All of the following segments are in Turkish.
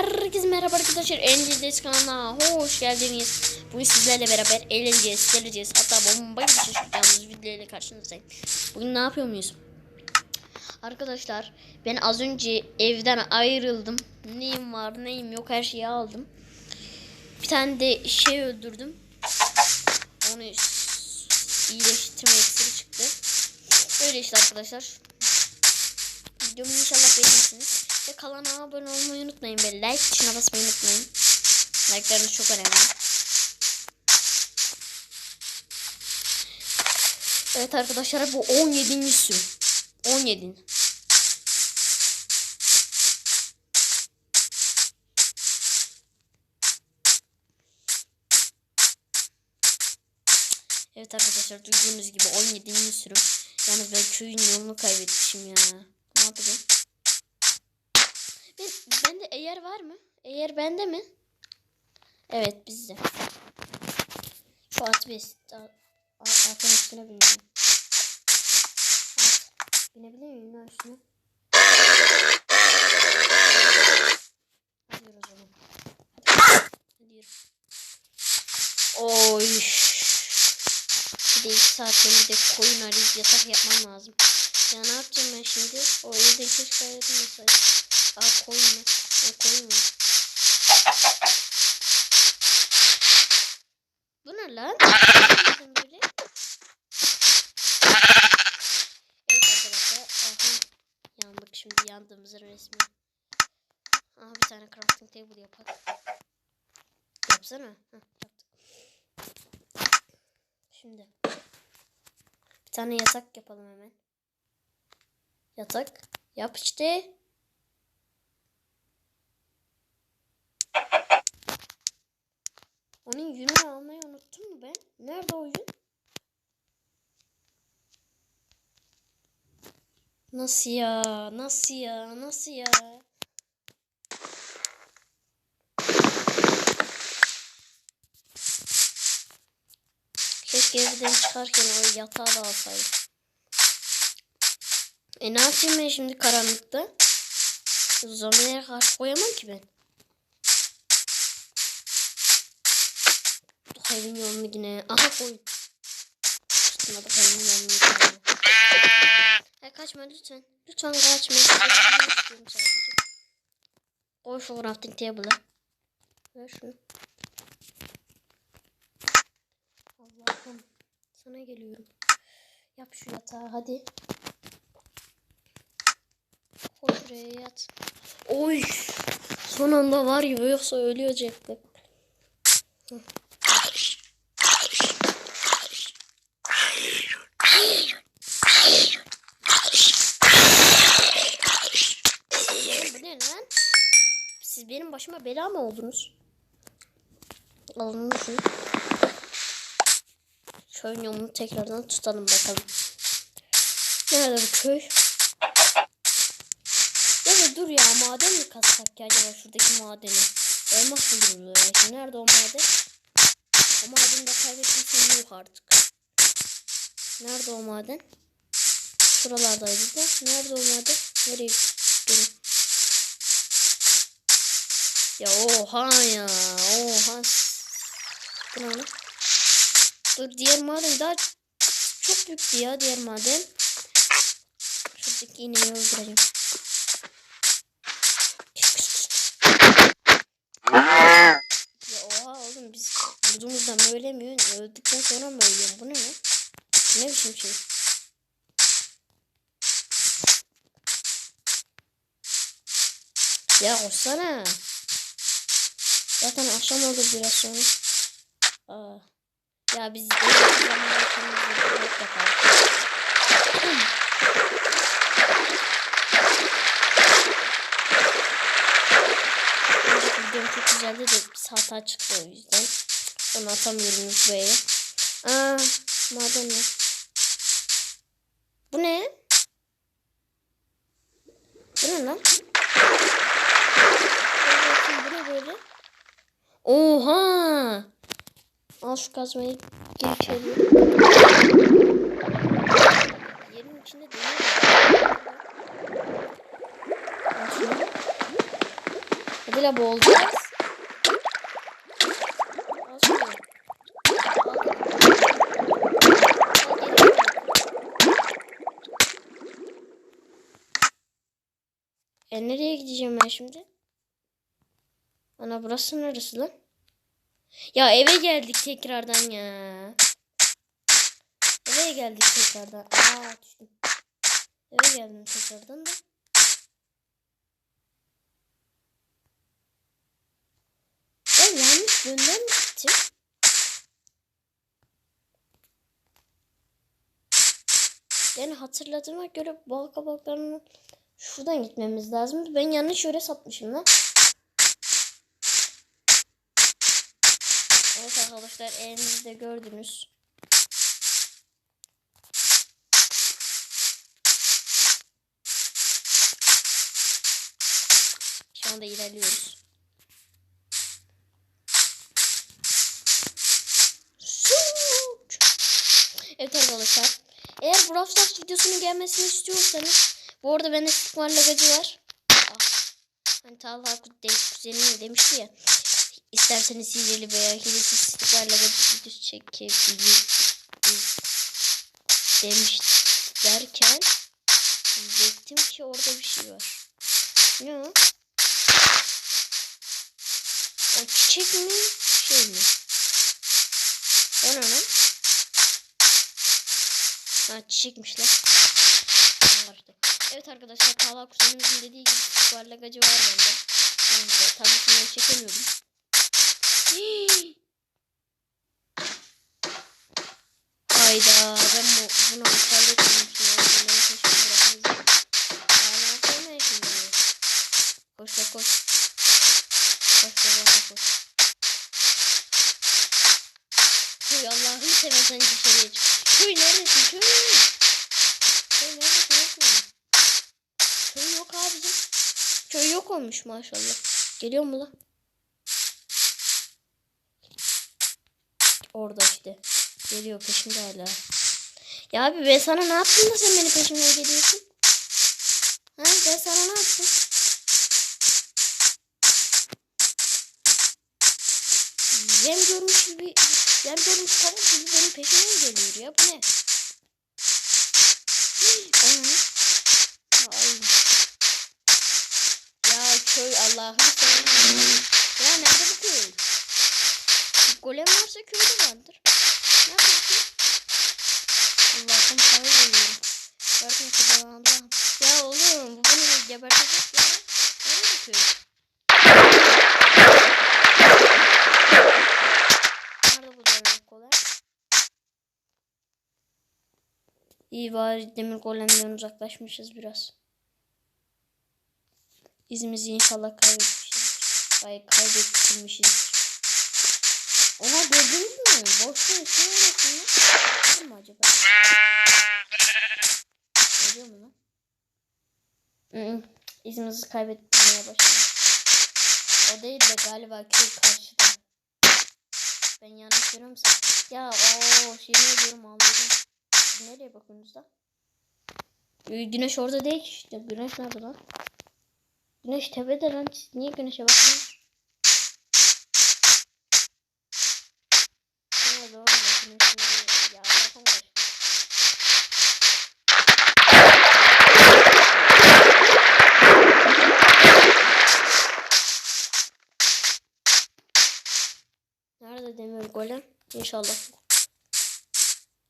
Herkese merhaba arkadaşlar. Eğlencedeyiz kanalına hoş geldiniz. Bugün sizlerle beraber eğleneceğiz, geleceğiz. Hatta bomba gibi şaşırtacağımız videoyla karşınızdayım. Bugün ne yapıyor muyuz? Arkadaşlar ben az önce evden ayrıldım. Neyim var neyim yok her şeyi aldım. Bir tane de şey öldürdüm. Onu iyileştirme iksiri çıktı. Öyle işte arkadaşlar. Videomu inşallah beğenirsiniz. Ve kanala abone olmayı unutmayın ve like tuşuna basmayı unutmayın. Like'larınız çok önemli. Evet arkadaşlar bu 17. sürü. 17. Evet arkadaşlar duyduğunuz gibi 17. sürüm. Yalnız ben köyün yolunu kaybetmişim ya. Ne yapacağım? Ben, bende eğer var mı? Eğer bende mi? Evet bizde. Şu at bes. Atın üstüne bineceğim. At. Binebilir miyim lan üstüne? Hadi o zaman. Hadi. Yürü. Oy. Bir de iki saat bir de koyun arayıp yatak yapmam lazım. Ya ne yapacağım ben şimdi? O evde keşke ayrılmasaydım. Aa koyun mu? Aa koyun mu? Bu ne lan? Evet arkadaşlar. Aha. Yandık şimdi yandığımızın resmi. Aha bir tane crafting table yapalım. Yapsana. Heh, yaptık. Şimdi. Bir tane yatak yapalım hemen. Yatak. Yap işte. Yününü almayı unuttum mu ben? Nerede o yün? Nasıl ya? Nasıl ya? Nasıl ya? Keşke evden çıkarken o yatağı da alsaydım. E ne yapayım ben şimdi karanlıkta? Zombilere karşı koyamam ki ben. Evin yolunu yine. Aha. Üstüne de evin yolunu yine. Hey kaçma lütfen. Lütfen kaçma. İstiyorum sadece. Koy şu crafting table'a. Ver şunu. Allah'ım. Sana geliyorum. Yap şu yatağı hadi. Koy şuraya yat. Oy. Son anda var ya yoksa ölüyecektik. Hı. Bu ne lan? Siz benim başıma bela mı oldunuz? Alın şunu. Köyün yolunu tekrardan tutalım bakalım. Nerede bu köy? Da dur ya maden mi kazsak ya acaba şuradaki madeni? Elmas duruyor belki? Nerede o maden? O madeni de kaybettiysem yok artık. Nerede o maden? Şuralardaydı da. Nerede o maden? Nereye gitti? Ya oha ya. Oha. Bu? Dur diğer maden daha çok büyüktü ya diğer maden. Şuradaki ineği öldüreceğim. Ya oha oğlum biz vurduğumuzda mı ölemiyorsun? Öldükten sonra mı ölüyorsun? Bu ne? Bu ne biçim şey? Ya koşsana. Zaten akşam oldu biraz sonra. Aa. Ya biz. Önceki videom çok güzeldi de bir hata çıktı o yüzden. Onu atamıyorum buraya. Aa, maden ne? Bu ne? Bu ne lan? Bu ne böyle? Oha! Al şu kazmayı gir içeri. Yerin içinde şunu. Hadi la boğulacağız. E nereye gideceğim ben şimdi? Ana burası neresi lan? Ya eve geldik tekrardan ya. Eve geldik tekrardan. Aa düştüm. Eve geldim tekrardan da. Ben yanlış yönden gittim? Yani hatırladığıma göre bal kabaklarının şuradan gitmemiz lazım. Ben yanlış yöre sapmışım lan. Evet arkadaşlar elimizde gördünüz. Şu anda ilerliyoruz. Evet arkadaşlar. Eğer Brawl Stars videosunun gelmesini istiyorsanız bu arada bende sıkmar lagacı var. Ah. Hani Talha Kut- demişti ya. İsterseniz hileli veya hilesiz sıkmar lagacı videosu çekebiliriz demiş derken diyecektim ki orada bir şey var. Ne o? O çiçek mi? Şey mi? O ne lan? Ha çiçekmiş lan. Evet arkadaşlar Talha kuzenimizin dediği gibi yuvarlakacı var bende. Ben de tabletinden çekemiyorum. Hayda ben bu. Beni peşime bırakmayacak. Hala koymaya şimdi. Koş koş koş. Koş koş koş. Köy Allah'ını seversen dışarıya çık. Köy neredesin köy? Köy neredesin yok mu? Köy yok abicim. Köy yok olmuş maşallah. Geliyor mu lan? Orada işte. Geliyor peşimde hala. Ya abi ben sana ne yaptım da sen beni peşimden geliyorsun? Ha ben sana ne yaptım? Yem görmüş gibi yem görmüş tavuk gibi benim peşimden geliyor ya bu ne? Ay. Ya köy seversen. Ya nerede bu köy? Golem varsa köy de vardır. Bu köy? Allah'ım kaybediyorum. Yardım kadar Allah'ım. Ya oğlum bu beni gebertecek ya. Bu köy? Nerede bu demir golem? İyi bari demir golemden uzaklaşmışız biraz. İzimizi inşallah kaybetmişiz. Ay kaybetmişiz. Gördünüz mü? Boş ver. Şey öğretsin ya. Var mı acaba? Görüyor mu lan? Hı. İzimizi kaybetmeye başladı. O değil de galiba köy karşıda. Ben yanlış görüyorsam. Ya o şey ne diyorum anladım. Nereye bakıyorsunuz da? Ee, Güneş orada değil ki işte. Güneş nerede lan? Güneş tepede lan. Niye güneşe bakmıyorsunuz? Evet doğru. Güneş nerede? Ya kafam karıştı. Nerede demir golem? İnşallah.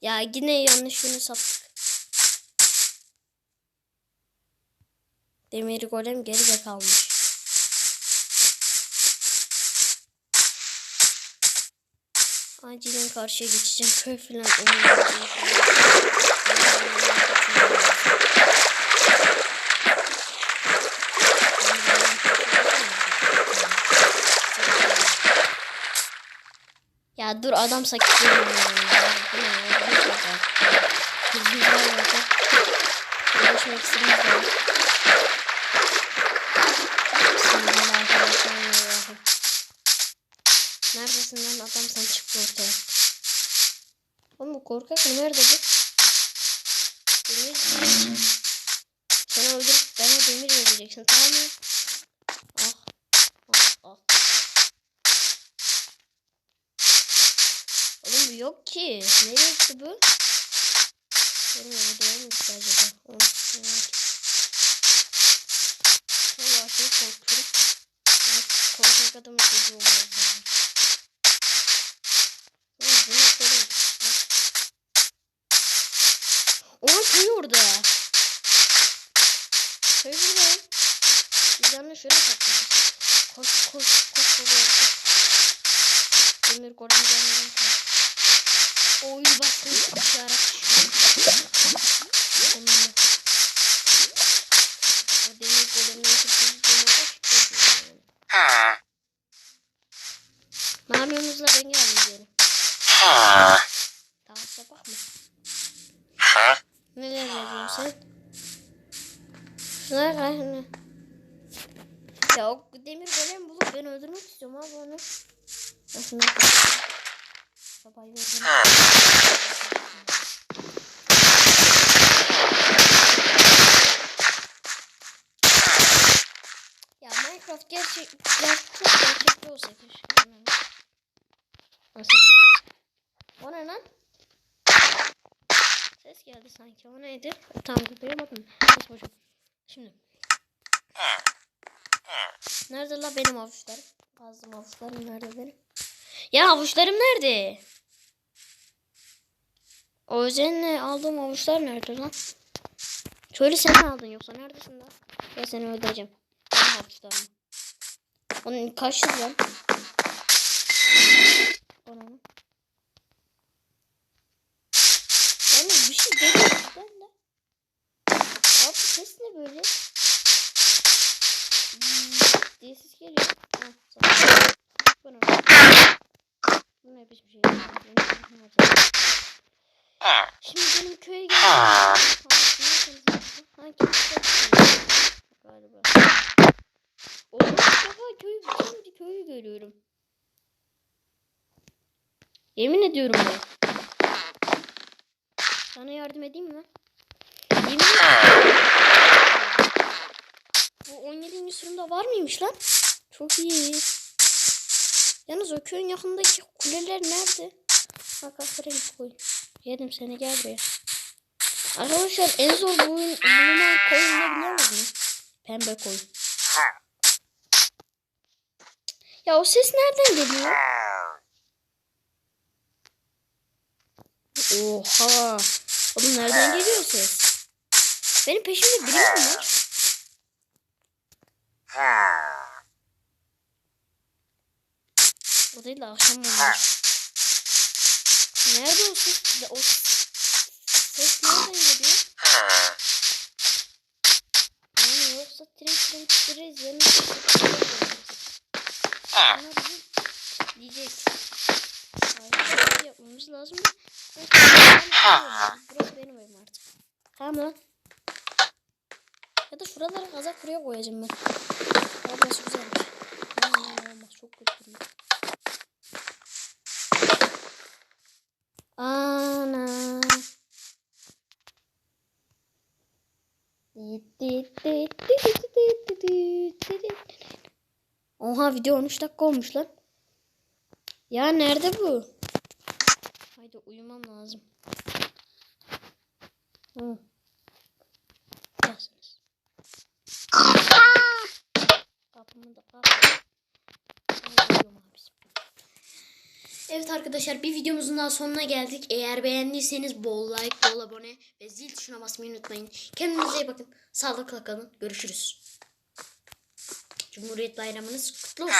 Ya yine yanlış yöne saptık. Demir golem geride kalmış. Acilen karşıya geçeceğim. Köy falan umurumda değil. Ya dur adam sakit yerim ya. Bu ne ya? Bu ne olacak? Kızımız var olacak. Uğraşmak istediğimiz. Bismillahirrahmanirrahim. Neredesin lan adam sen çık ortaya. Oğlum korkak mı? Nerede bu? Demir. Seni öldürüp bana demir vereceksin tamam mı? Ah. Abi yok ki. Gitti bu? Benim videoya mı gitti acaba? Onu merak. Valla şey korkuyorum. Korkak adamın çocuğu olmaz. Oğlum bu ne böyle? Onun köyü orada. Köy burada. Biz yanına şöyle saklayacağız. Koş koş koş koş. Demir golem gelmeden koş. Oy bastım işaret. Sonunda. O demir golemden kurtulduğuma da şükrediyorum. Ben geldim diyelim. Daha sabah mı? Neler yazıyorsun sen? Şuna ne? Ya o demir golem bulup beni öldürmek istiyorum abi onu. Ben. Sabah yorgunum. Ya Minecraft gerçek, gerçek çok gerçekçi olsa keşke. O ne lan? Ses geldi sanki. O neydi? Tam duyamadım. Neyse boşum. Şimdi. Nerede la benim avuçlarım? Bazı avuçlarım nerede benim? Ya avuçlarım nerede? O özenle aldığım avuçlar nerede lan? Söyle sen aldın yoksa neredesin lan? Ben seni öldüreceğim. Benim avuçlarım. Onun kaç lan? Onun. Yalnız bir şey geliyor ben de. Abi ses ne böyle? Hmm, diye ses geliyor. Ha, tamam. Bu ne? Bu ne biçim şey? Şimdi benim köye geldim. Galiba. Oğlum ilk defa köyü, köyü görüyorum. Yemin ediyorum ben. Sana yardım edeyim mi? Yemin ediyorum. Bu 17. sürümde var mıymış lan? Çok iyi. Yalnız o köyün yakındaki kuleler nerede? Bak aferin koy. Yedim seni gel buraya. Arkadaşlar en zor bu oyun bulunan koyun ne biliyor? Pembe koyun. Ya o ses nereden geliyor? Oha. Oğlum nereden geliyor ses? Benim peşimde biri mi var? O değil de akşam olmuş. Nerede o ses? O ses nereden geliyor? Yani yoksa tren tren titreriz yanına Bana bizim diyecek. Hayır, yapmamız lazım. Burası benim evim artık. Tamam lan. Ya da şuralara kazak buraya koyacağım ben. Ya burası güzelmiş. Aynen olmaz çok kötü. Ana. Oha video 13 dakika olmuş lan. Ya nerede bu? Haydi uyumam lazım. Gelsiniz. Kapımı da. Evet arkadaşlar bir videomuzun daha sonuna geldik. Eğer beğendiyseniz bol like, bol abone ve zil tuşuna basmayı unutmayın. Kendinize iyi bakın. Sağlıkla kalın. Görüşürüz. Cumhuriyet bayramınız kutlu olsun.